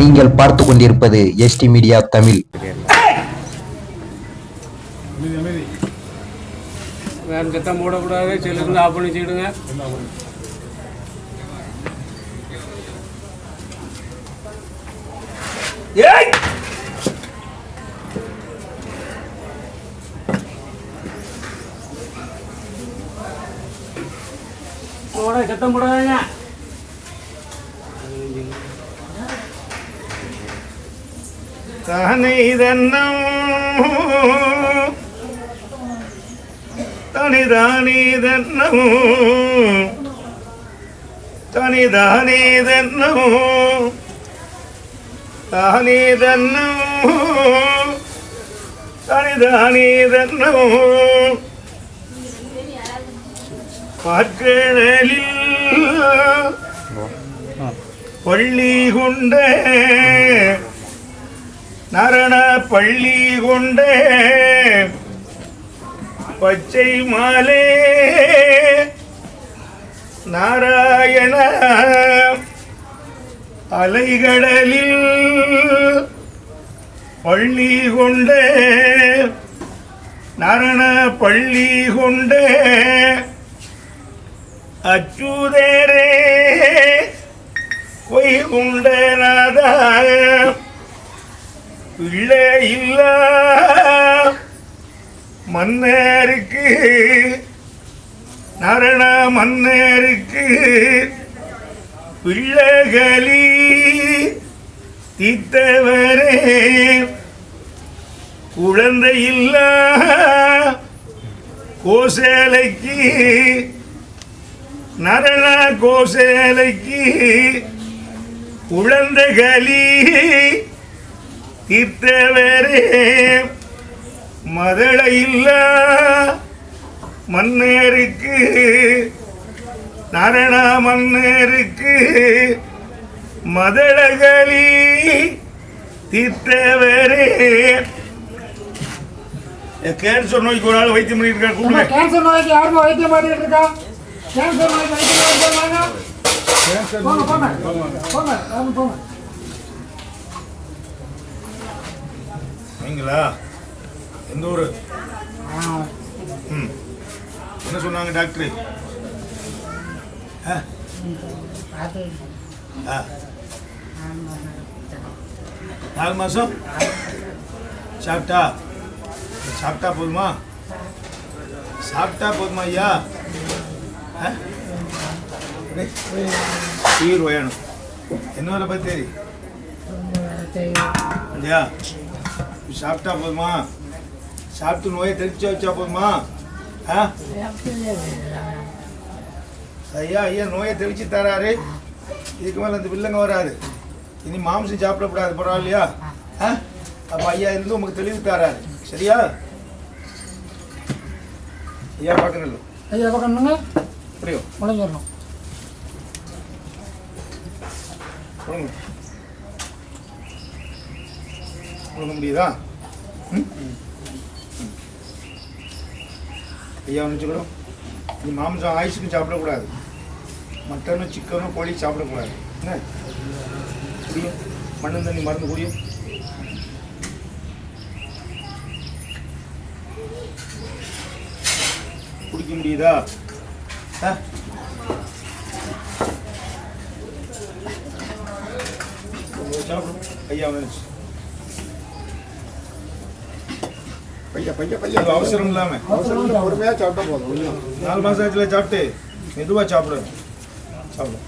நீங்கள் பார்த்து கொண்டிருப்பது எஸ்டி மீடியா தமிழ். வேற சத்தம் போடக்கூடாது செல்லுங்க ஆஃப் பண்ணி வச்சுக்கிடுங்க சத்தம் போடாதீங்க. தானே இதன்னம்? தனிதானே தன்னம் தனிதானே தன்னம் தானே தன்னம் தனிதானே தன்னம் பார்க்கடலில் பள்ளி கொண்ட நரண பள்ளி கொண்ட பச்சை மாலே. நாராயண அலைகடலில் பள்ளி கொண்ட நரண பள்ளி கொண்ட அச்சுதரே. வைகுண்டநாதா பிள்ளை இல்ல. மன்னருக்கு நரண மன்னருக்கு பிள்ளைகளி. தீத்தவரே. குழந்தை இல்ல. கோசேலைக்கு. நரண கோசேலைக்கு. குழந்தைகளி. தீர்த்தவரே மதள இல்ல மன்னருக்கு நரண மன்னருக்கு மதளகளி தீர்த்தவரே கேன்சர் நோய்க்கு ஒரு ஆள் வைத்தியம் நம்ம கூப்பிடுங்க. கேன்சர் நோய்க்கு யாருமே வைத்தியம் பண்ணிட்டு இருக்கா கேன்சர் நோய்க்கு வைத்தியம் பண்ணிட்டு போங்க போங்க போங்க போங்க. நீங்களா? எந்த ஊர்? ம். என்ன சொன்னாங்க டாக்டர்? ஆ? ஆ. நாலு மாதம் சாப்பிட்டா? சாப்பிட்டா போதுமா? சாப்பிட்டா போதுமா ஐயா? உயிர் வேணும் என்ன வேலை பற்றி இல்லையா சாப்பிட்டா போதுமா? சாப்பிட்டு நோயை தெளிச்சு வச்சா போதுமா? ஆ? ஐயா ஐயா நோயை தெளிச்சு தராரு. இதுக்கு மேலே அந்த வில்லங்க வராது. இனி மாம்சம் சாப்பிடக்கூடாது பரவாயில்லையா? ஆ? அப்போ ஐயா இருந்து உங்களுக்கு தெளிவு தராரு. சரியா? ஐயா பார்க்கணும் ஐயா பக்கம்னுங்க அப்படியோ. முளைஞ்சிடணும் கொடுங்க கொடுக்க முடியுதா? ஐயா நினச்சிக்கிறோம் நீ மாம்சம் ஆயுசுக்கு சாப்பிடக்கூடாது. மட்டனும் சிக்கனும் கோழி சாப்பிடக்கூடாது. என்ன? குடியும். மண்ணு தண்ணி மருந்து குடியும். குடிக்க முடியுதா? ஆ? சாப்பிடும் ஐயா நினச்சி பையா பையா பையா இது அவசரம் இல்லாமல் அவசரம் இல்லை, பொறுமையா சாப்பிட்டா போதும். நாலு மாசம் ஆச்சுல சாப்பிட்டு. மெதுவா சாப்பிடு. சாப்பிடும்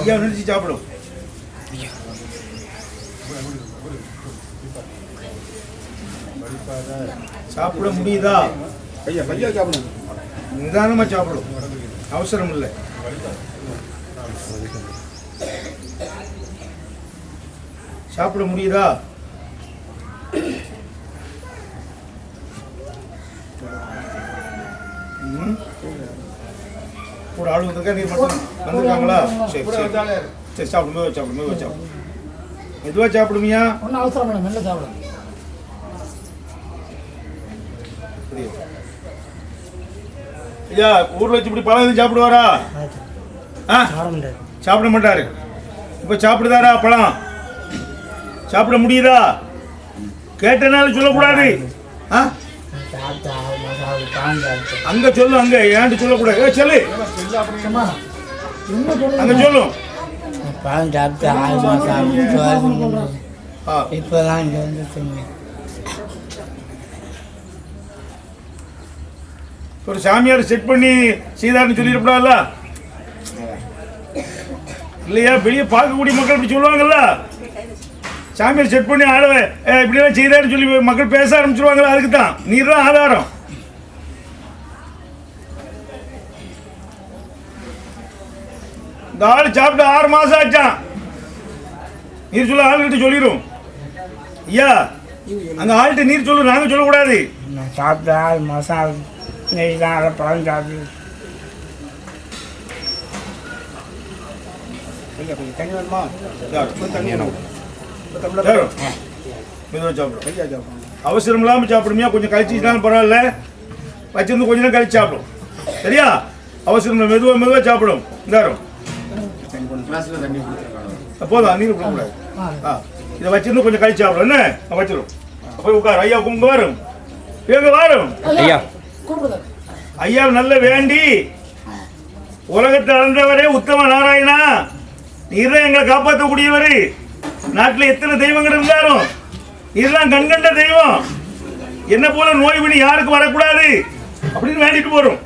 ஐயா சாப்பிடும் சாப்பிட. முடியுதா? பையா பையா சாப்பிடுங்க நிதானமா சாப்பிடும் அவசரம் இல்லை. சாப்பிட முடியுதா ம்? கூட ஆள் வந்திருக்கா? நீ மட்டும் வந்திருக்காங்களா? சரி சரி. சரி சாப்பிடு மெதுவா சாப்பிடு மெதுவா சாப்பிடு மெதுவா சாப்பிடுமியா? ஒன்றும் அவசரம் இல்லை மெல்ல அப்படியே. ஐயா ஊர்ல வச்சு இப்படி பழம் எதுவும் சாப்பிடுவாரா? ஆ? சாப்பிட மாட்டாரு. இப்போ சாப்பிடுதாரா பழம்? சாப்பிட முடியுதா? கேட்டனால சொல்லக்கூடாது. ஆ? அங்க சொல்லு அங்க. ஏன்ட்டு சொல்லக்கூடாது? ஏ, சொல்லு. அங்க சொல்லும் பழம் சாப்பிட்டு ஆறு மாதம் ஆகுது இப்போதான் இங்கே வந்து சொன்னேன் ஒரு சாமியார் செட் பண்ணி செய்தார்னு சொல்லிடக்கூடாதுல்ல இல்லையா? வெளியே பார்க்கக்கூடிய மக்கள் இப்படி சொல்லுவாங்கல்ல? சாமியார் செட் பண்ணி ஆள இப்படியெல்லாம் செய்தாருன்னு சொல்லி மக்கள் பேச ஆரம்பிச்சிருவாங்களா? அதுக்கு தான் நீர் தான் ஆதாரம். இந்த ஆள் சாப்பிட்டு ஆறு மாசம் ஆச்சான் நீர் சொல்ல ஆளுகிட்ட சொல்லிடும் ஐயா அந்த ஆள்கிட்ட நீர் சொல்லு நாங்க சொல்லக்கூடாது. நான் சாப்பிட்டு ஆறு மாதம் ஆகுது. இன்னைக்கு தான் அதை பழம் பையா தண்ணி வேணுமா? சாப்பிடும். தண்ணி வேணும்? மெதுவா சாப்பிடும் அவசரம் இல்லாமல் சாப்பிடுமியா? கொஞ்சம் கழிச்சுட்டாலும் பரவாயில்ல. வச்சிருந்து கொஞ்ச நேரம் கழிச்சு சாப்பிடும். சரியா? அவசரம் மெதுவாக மெதுவாக சாப்பிடும். இந்தாரும். கிளாஸில் தண்ணி கொடுத்துருக்காங்க போதும் நீர் கொடுக்கூடாது ஆ. இதை வச்சிருந்து கொஞ்சம் கழிச்சு சாப்பிடும் என்ன? நான் வச்சிரும். போய் உட்காரு. ஐயா உங்க வரும். எங்க வரும். ஐயா. கூப்பிடுங்க. ஐயா நல்ல வேண்டி. உலகத்தை அளந்தவரே உத்தம நாராயணா. நீர் தான் எங்களை காப்பாற்றக்கூடியவர். நாட்டில் எத்தனை தெய்வங்கள் இருந்தாலும் நீர் தான் கண்கண்ட தெய்வம். என்ன போல நோய் பிணி யாருக்கு வரக்கூடாது? அப்படின்னு வேண்டிட்டு போறோம்.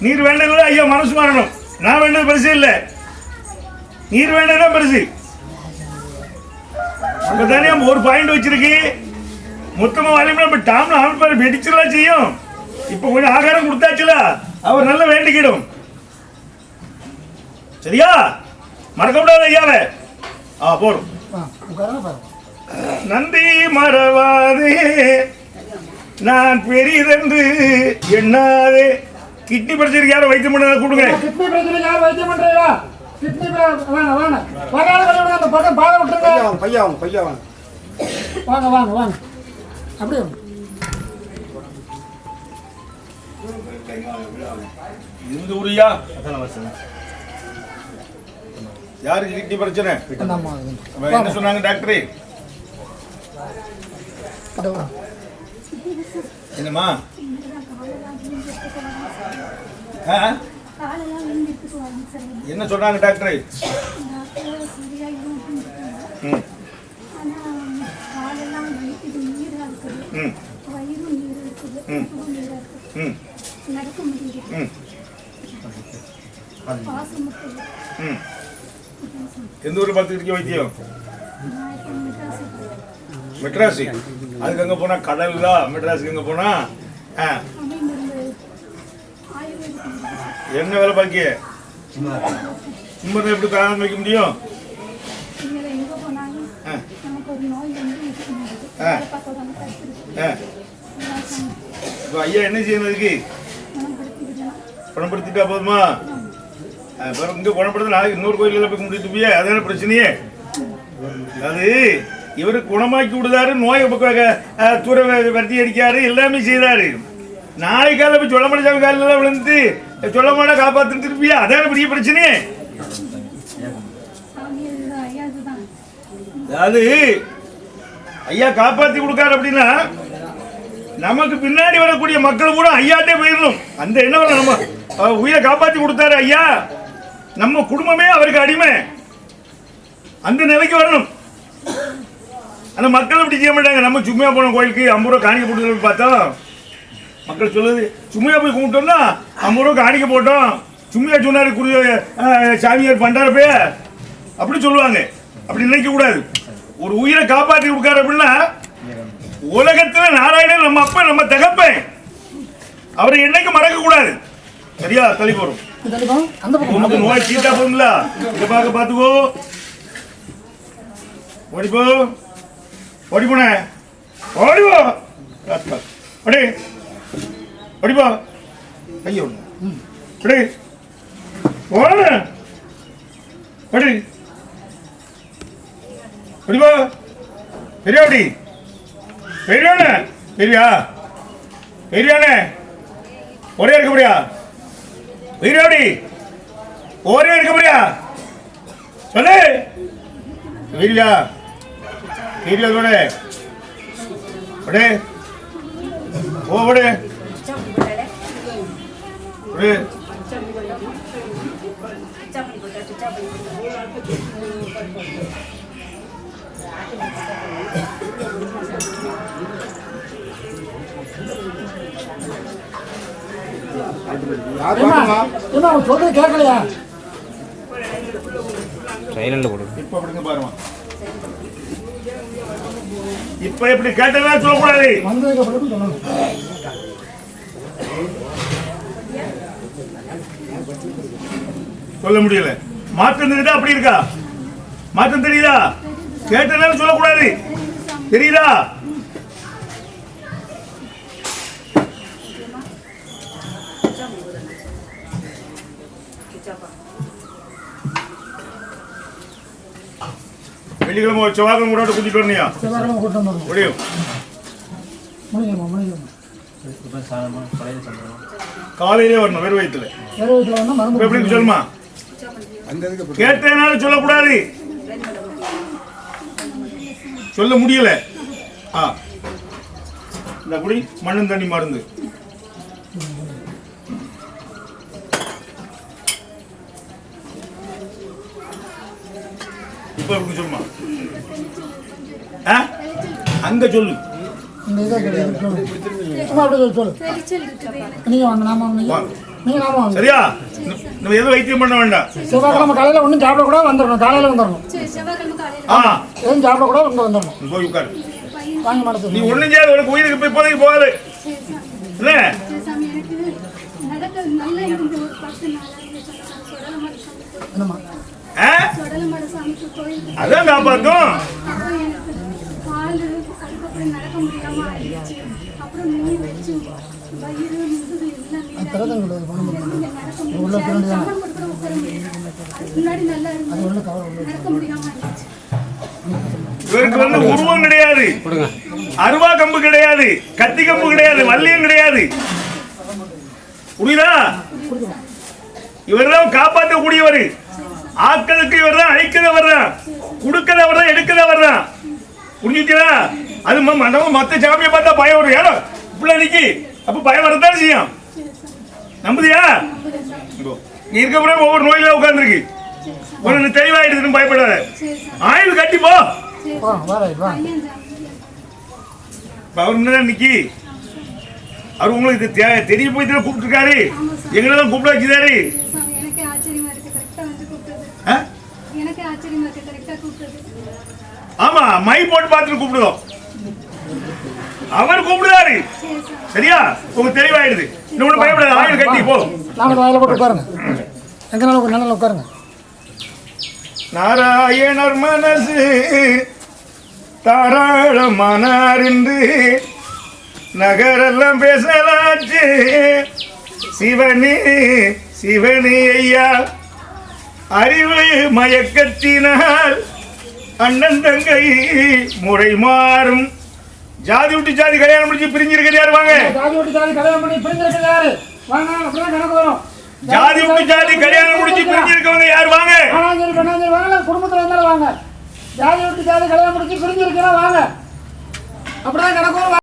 நீர் வேண்டதில்ல ஐயா மனசு மாறணும். நான் வேண்டது பெருசு இல்லை. நீர் வேண்டதான் பெருசு? இப்ப தானே ஒரு பாயிண்ட் வச்சிருக்கு. மொத்தமா வரையும் நம்ம டாம்ல அமைப்பாரு வெடிச்சிடலாம் செய்யும். இப்ப கொஞ்சம் ஆகாரம் கொடுத்தாச்சுல அவர் நல்ல வேண்டிக்கிடும். சரியா? மறக்க கூடாது ஐயாவை. ஆ பாருங்க. நன்றி மறவாதே நான் பெரியதென்று எண்ணாதே. கிட்னி பிரச்சனைக்கு யாரும் வைத்தியம் பண்ண கொடுங்க. கிட்னி பிரச்சனை யார் வைத்தியம் பண்றீங்களா? கிட்னி வேணாம் வேணாம் வகால கொஞ்சம் அந்த பக்கம் பாதை பையா வாங்க பையா வாங்க பையா வாங்க. வாங்க வாங்க வாங்க. அப்படியே வாங்க. இந்த ஊரியா யாருக்கு கிட்னி பிரச்சனை? என்ன சொன்னாங்க டாக்டரே. என்னம்மா? ஆ? என்ன சொன்னாங்க டாக்டரே? எந்த ஊர் பார்த்துக்கிட்டு வைத்தியம்? மெட்ராஸு அதுக்கு அங்கே போனால் கடல் தான் மெட்ராஸுக்கு அங்கே போனால் ஆ அமை மருந்து ஆயுர்வேதிக் என்ன வேலை பாக்கிய? சும்மா எப்படி காரணம் வைக்க முடியும்? இப்போ ஐயா என்ன செய்யணும் அதுக்கு? குணப்படுத்திட்டா போதுமா? இங்கே குணப்படுத்த நாளைக்கு இன்னொரு கோயிலில் போய் கும்பிட்டு போய் அதான பிரச்சனையே? அது இவர் குணமாக்கி விடுதாரு நோயை தூர வெ- வெட்டி அடிக்காரு எல்லாமே செய்தாரு. நாளை காலையில் போய் சொல்ல மாட்டேன் காலையில் விழுந்து சொல்ல மாட்டா காப்பாத்து திருப்பியா? அதான பெரிய பிரச்சனையே. அது ஐயா அதாவது ஐயா காப்பாத்தி கொடுக்காரு அப்படின்னா நமக்கு பின்னாடி வரக்கூடிய மக்கள் கூட ஐயாட்டே போயிடணும். அந்த எண்ணம் நம்ம. உயிரை காப்பாத்தி கொடுத்தாரு ஐயா. நம்ம குடும்பமே அவருக்கு அடிமை. அந்த நிலைக்கு வரணும். அந்த மக்கள் அப்படி செய்ய மாட்டாங்க. நம்ம சும்மையா போன கோயிலுக்கு ஐம்பது ரூபா காணிக்க போட்டு பார்த்தோம். மக்கள் சொல்லுது சும்மையா போய் கும்பிட்டோம்னா ஐம்பது ரூபா காணிக்க போட்டோம். சும்மையா சொன்னாரு குரு சாமியார் பண்டாரப்பே அப்படி சொல்லுவாங்க. அப்படி நினைக்க கூடாது. ஒரு உயிரை காப்பாற்றி கொடுக்காரு அப்படின்னா உலகத்துல நாராயணன் நம்ம அப்பா நம்ம தகப்பேன். அவரை என்னைக்கு மறக்க கூடாது. சரியா? தள்ளி போறோம். உனக்கு நோய் சீட்டா போகும்ல? இதை பார்க்க பார்த்துக்கோ. ஓடிப்போ ஓடி போன. ஓடிப்போ ஓடி ஓடிப்போ ஐயோ ஓடி ஓடு ஓடி ஓடிப்போ பெரியாடி பெரியானே பெரியா பெரியானே ஒரே இருக்க முடியா பெரியாடி ஒரே இருக்க முடியா சொல்லு வீரியா வீரியா விடு விடு ஓ விடு அவன் சொல்றது கேட்கலையா? இப்ப அப்படிங்க பாருமா. இப்ப எப்படி கேட்டதா சொல்லக்கூடாது. வந்ததுக்கு அப்புறம் சொல்லணும். சொல்ல முடியல. மாற்றம் தெரியுதா? அப்படி இருக்கா? மாற்றம் தெரியுதா? கேட்டதான்னு சொல்லக்கூடாது. தெரியுதா? வெள்ளிக்கிழமை செவ்வாய்க்கிழமை கூட கூட்டிட்டு வரணியா செவ்வாய்க்கிழமை கூட்டம் முடியும். முடியுமா முடியும்? காலையிலே வரணும் வெறும் வயிற்றுல வேறு வீட்டில் வந்து இப்ப மருந்து எப்படி சொல்லுமா? கேட்டேனாலும் சொல்லக்கூடாது. சொல்ல முடியல. ஆ. இந்த குடி மண்ணும் தண்ணி மருந்து. இப்ப எப்படி சொல்லுமா? அங்க சொல்லு. நீங்கள் வாங்க நாம. நீங்கள் நாம சரியா? நம்ம எதுவும் வைத்தியம் பண்ண வேண்டாம். செவ்வாய்க்கிழமை காலையில் ஒன்றும் சாப்பிடக்கூடாது வந்துடணும் காலையில் வந்துடணும் சரி செவ்வாய்க்கிழமை காலையில். ஆ. எதுவும் சாப்பிடக்கூடாது இங்கே வந்துடணும் போய் உட்காரு. வாங்கி மனசு நீ ஒண்ணும் செய்யாத உனக்கு உயிருக்கு இப்ப இப்போதைக்கு போகாது. இல்ல அதான் காப்பாத்தும். அப்புறம் எனக்கு கால் அதுக்கப்புறம் நடக்க நீர் வச்சு வயிறு முதுகு எல்லாம் திறதம் கிடையாது உட்கார முடியல அதுக்கு முன்னாடி நல்லா இருந்து ஒன்றும் கவலை இல்லை நடக்க முடியாம ஆயிடுச்சு இவருக்கு வந்து உருவம் கிடையாது. அருவா கம்பு கிடையாது. கத்தி கம்பு கிடையாது. வல்லியம் கிடையாது. புரியுதா? இவர்தான் காப்பாற்றக்கூடியவர். ஆக்களுக்கு இவர் தான் அழிக்கிறவர் தான் கொடுக்கிறவர் தான் எடுக்கிறவர் தான் புரிஞ்சுச்சா அது ம- ம- மத்த சாமியை பார்த்தா பயம் வரும். ஏன்னா இப்படி நிக்கி. அப்ப பயம் வரத்தான் செய்யும்? நம்புதியா? நீ இருக்க ஒவ்வொரு நோயில உட்கார்ந்துருக்கு. உனக்கு தெளிவாயிடுதுன்னு பயப்படாத. ஆயுள் கட்டி போ. அவர் நிக்கி. அவர் உங்களுக்கு இது தே- தெரிய போய் தானே கூப்பிட்டுருக்காரு. எங்களை தான் கூப்பிட வச்சுதாரு. ஆமா மை போட்டு பார்த்துட்டு கூப்பிடுவோம் அவர் கூப்பிடுறாரு. சாமி சரியா? உங்க தெளிவாயிடுது. இன்னும் பயப்படாத ஆயுள் கட்டி போ. நாங்கள் வாயில போட்டு உட்காருங்க. எங்கனால நல்ல உட்காருங்க. நாராயணர் மனசு தாராளமானார் என்று நகரெல்லாம் பேசலாச்சு. சிவனே சிவனே ஐயா. அறிவு மயக்கத்தினால் அண்ணன் தங்கை முறை மாறும். ஜாதி விட்டு ஜாதி கல்யாணம் முடிச்சு பிரிஞ்சிருக்கிறது யார்? வாங்க. ஜாதி விட்டு ஜாதி கல்யாணம் பண்ணி பிரிஞ்சிருக்கிறது யாரு? வாங்க அப்படிதான் கணக்கு வரும். ஜாதி விட்டு ஜாதி கல்யாணம் முடிச்சு பிரிஞ்சிருக்கவங்க யார்? வாங்க. ஆனாஞ்சேரி பெண்ணாஞ்சேரி வாங்க குடும்பத்தில் இருந்தாலும் வாங்க. ஜாதி விட்டு ஜாதி கல்யாணம் முடிச்சு பிரிஞ்சிருக்கலாம் வாங்க. அப்படிதான் கணக்கு வரும்.